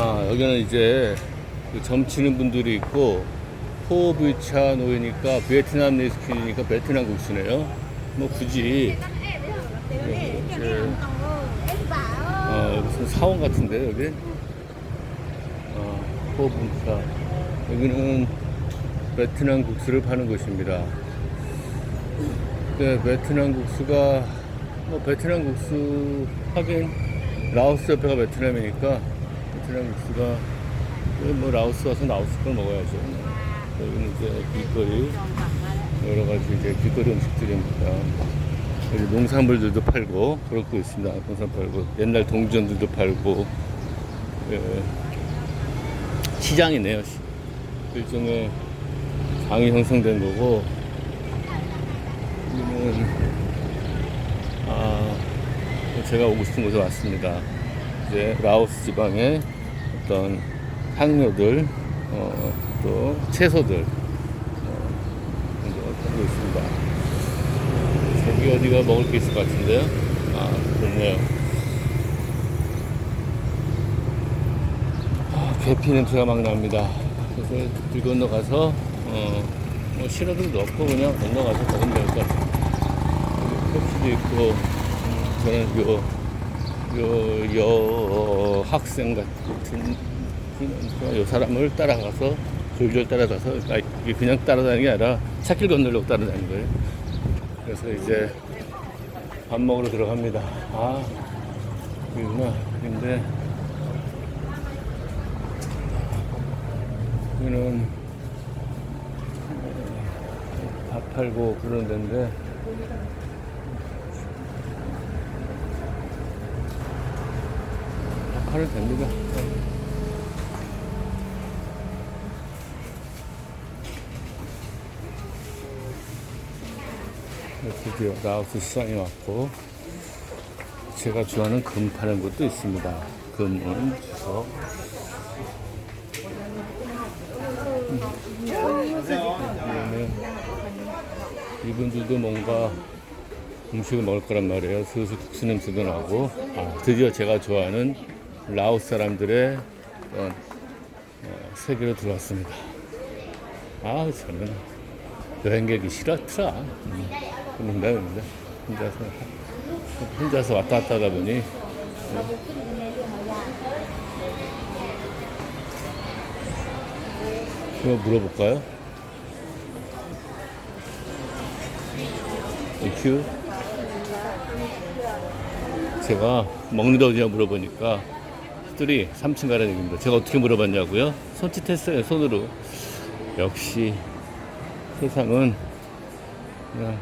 아, 여기는 이제 그 점치는 분들이 있고 포부차 놓으니까 베트남 레스큐니까 베트남 국수네요. 뭐 굳이 이렇게 어, 무슨 사원 같은데 여기 어, 포부차 여기는 베트남 국수를 파는 곳입니다. 네, 베트남 국수가 뭐 베트남 국수 하긴 라오스 옆에가 베트남이니까 베트남 국수가 뭐 라오스 와서 라오스 걸 먹어야죠. 여기는 이제 길거리 여러 가지 이제 길거리 음식들입니다. 여기 농산물들도 팔고 그렇고 있습니다. 농산 팔고 옛날 동전들도 팔고 예, 시장이네요. 시- 일종의 장이 형성된 거고 여기는 아 제가 오고 싶은 곳에 왔습니다. 이제 라오스 지방의 어떤 향료들 어, 또 채소들 어, 팔고 있습니다. 저기 어디가 먹을 게 있을 것 같은데요? 아 그렇네요. 아, 계피 냄새가 막 납니다. 그래서 길 건너가서 어, 뭐 신호등 넣고 그냥 건너가서 먹으면 될 것 같아요. 펩시도 있고 음, 저는 요, 요, 여 학생 같은 요 사람을 따라가서 졸졸 따라가서 아, 이게 그냥 따라다니는 게 아니라 차길 건너려고 따라다니는 거예요. 그래서 이제 밥 먹으러 들어갑니다. 아, 여기구나. 근데 여기는 밥 팔고 그런 데인데 밥 팔아도 됩니다. 네, 드디어 라오스 시장에 왔고 제가 좋아하는 금 파는 곳도 있습니다. 금은 주석 그다음에 이분들도 뭔가 음식을 먹을 거란 말이에요. 슬슬 국수 냄새도 나고 아, 드디어 제가 좋아하는 라오스 사람들의 어떤 어, 세계로 들어왔습니다. 아 저는 여행객이 싫었더라. 음, 농담입니다. 혼자서 혼자서 왔다 갔다 하다 보니 이거 물어볼까요? 큐 제가 먹는 데 어디냐 물어보니까 들이 3층 가라는 얘기입니다. 제가 어떻게 물어봤냐고요? 손짓 했어요, 손으로. 역시 세상은 그냥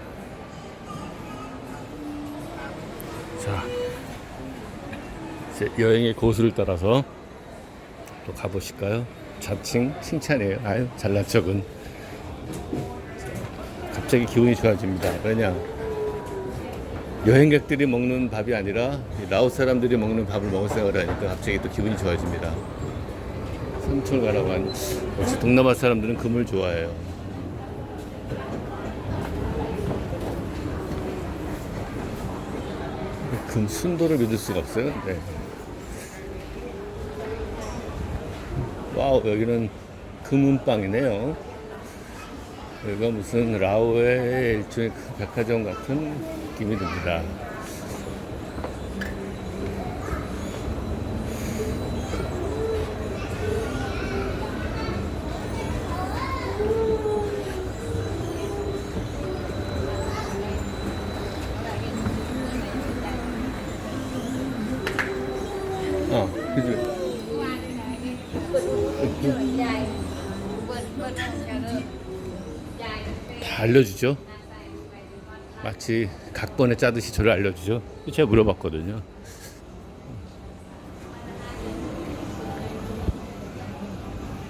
자 이제 여행의 고수를 따라서 또 가보실까요? 자칭 칭찬이에요. 아유 잘난 척은 갑자기 기분이 좋아집니다. 왜냐 여행객들이 먹는 밥이 아니라 이 라오스 사람들이 먹는 밥을 먹을 생각을 하니까 갑자기 또 기분이 좋아집니다. 삼촌 가라고 한 역시 동남아 사람들은 금을 좋아해요. 금 순도를 믿을 수가 없어요. 네. 와우 여기는 금은빵이네요. 여기가 무슨 라오의 일종의 큰 백화점 같은 느낌이 듭니다. 어, 그지? 다 알려주죠. 마치 각본에 짜듯이 저를 알려주죠. 제가 물어봤거든요.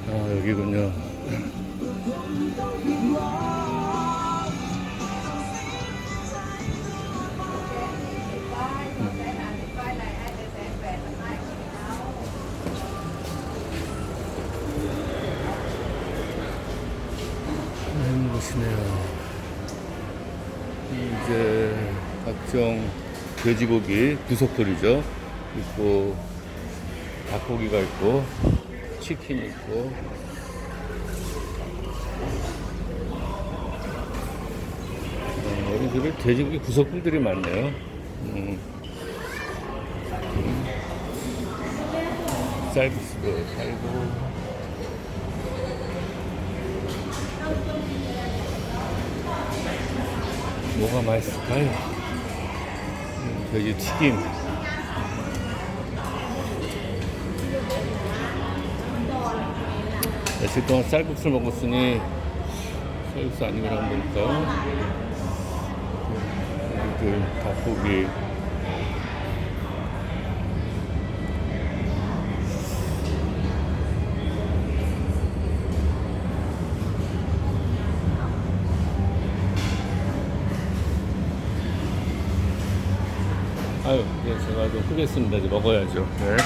아, 여기군요. 이제 각종 돼지고기 부속돌이죠. 있고 닭고기가 있고 치킨 있고 어, 여기들은 돼지고기 구석들이 많네요. 음. 음. 쌀국수도 팔고 뭐가 맛있을까요? 음, 돼지 튀김 며칠 동안 쌀국수를 먹었으니 쌀국수 아니면 한번 볼까요? 닭고기 제가 좀 끄겠습니다. 이제 먹어야죠. 네.